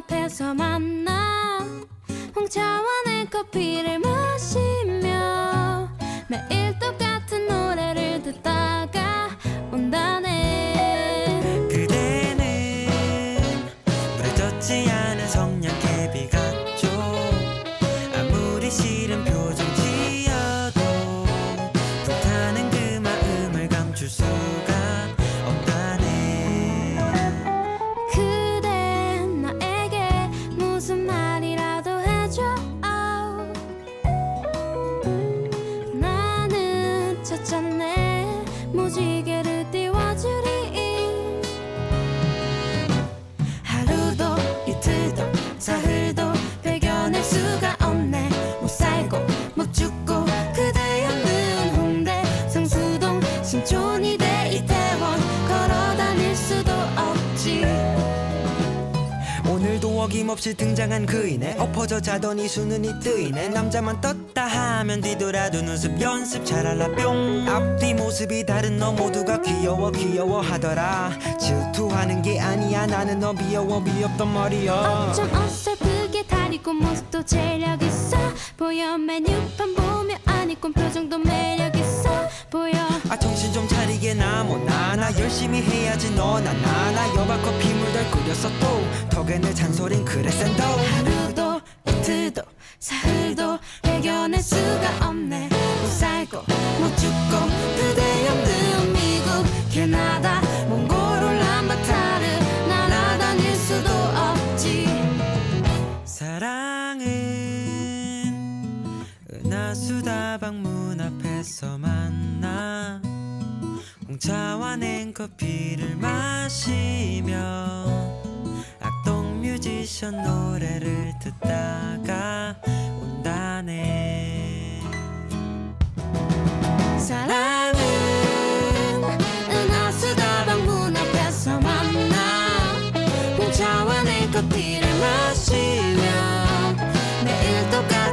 앞에서 만나. 홍차원의 커피를 이 어김없이 등장한 그이네 엎어져 자더니 수는 이 뜨이네. 남자만 떴다 하면 뒤돌아도 눈썹 연습 잘할라 뿅. 앞뒤 모습이 다른 너 모두가 귀여워 귀여워 하더라. 질투하는 게 아니야 나는 너 미워워 미웠단 말이야 어쩜 어설프게 다리고 모습도 재력 있어. 보여 메뉴판 보 열심히 해야지 너나 나나 여바 커 피 물들 끓였어 또 덕에는 잔소린 그래 센도 하루도 이틀도 사흘도 배겨낼 수가 없네. 못 살고 못 죽고 그대 없는 미국 캐나다 몽골 울란바타르 날아다닐 수도 없지. 사랑은 은하수다방 문 앞에서 만나 홍차와 냉커피를 마시며 악동 뮤지션 노래를 듣다가 온다네. 사랑은 내일 똑같